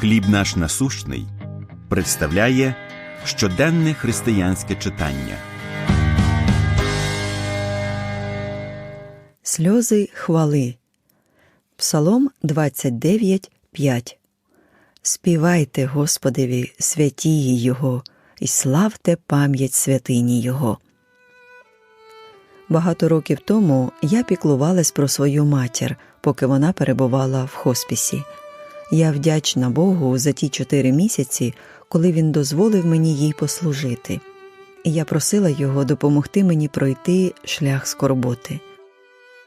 Хліб наш насущний представляє щоденне християнське читання. Сльози хвали. Псалом 29, 5. Співайте Господеві святії Його, і славте пам'ять святині Його. Багато років тому я піклувалась про свою матір, поки вона перебувала в хоспісі. Я вдячна Богу за ті чотири місяці, коли він дозволив мені їй послужити, і я просила його допомогти мені пройти шлях скорботи.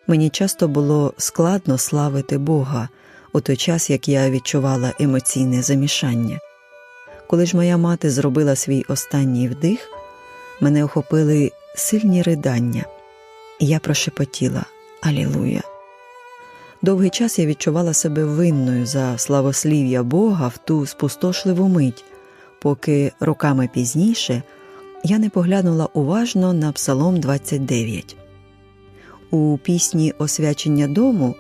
Мені часто було складно славити Бога у той час, як я відчувала емоційне замішання. Коли ж моя мати зробила свій останній вдих, мене охопили сильні ридання, і я прошепотіла Алілуя. Довгий час я відчувала себе винною за славослів'я Бога в ту спустошливу мить, поки роками пізніше я не поглянула уважно на Псалом 29. У пісні Освячення дому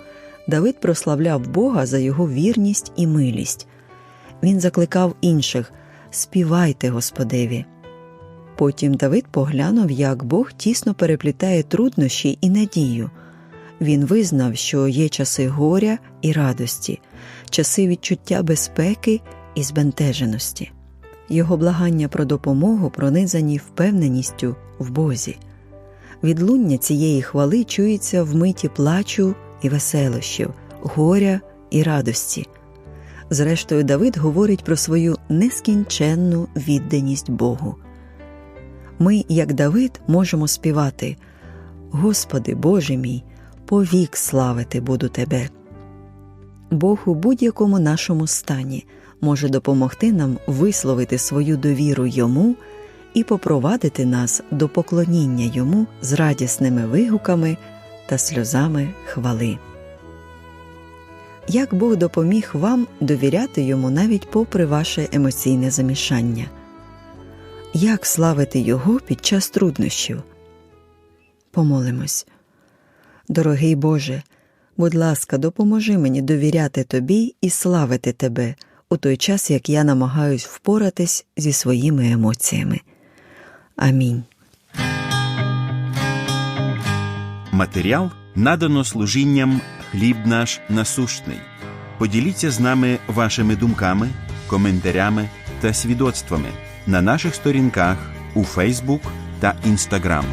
Давид прославляв Бога за його вірність і милість. Він закликав інших Співайте Господеві. Потім Давид поглянув, як Бог тісно переплітає труднощі і надію. Він визнав, що є часи горя і радості, часи відчуття безпеки і збентеженості. Його благання про допомогу пронизані впевненістю в Бозі. Відлуння цієї хвали чується в миті плачу і веселощів, горя і радості. Зрештою, Давид говорить про свою нескінченну відданість Богу. Ми, як Давид, можемо співати Господи Боже мій, повік славити буду Тебе. Бог у будь-якому нашому стані може допомогти нам висловити свою довіру йому і попровадити нас до поклоніння йому з радісними вигуками та сльозами хвали. Як Бог допоміг вам довіряти йому навіть попри ваше емоційне замішання? Як славити Його під час труднощів? Помолимось. Дорогий Боже, будь ласка, допоможи мені довіряти Тобі і славити Тебе у той час, як я намагаюсь впоратись зі своїми емоціями. Амінь. Матеріал надано служінням Хліб наш насущний. Поділіться з нами вашими думками, коментарями та свідоцтвами на наших сторінках у Фейсбук та Інстаграм.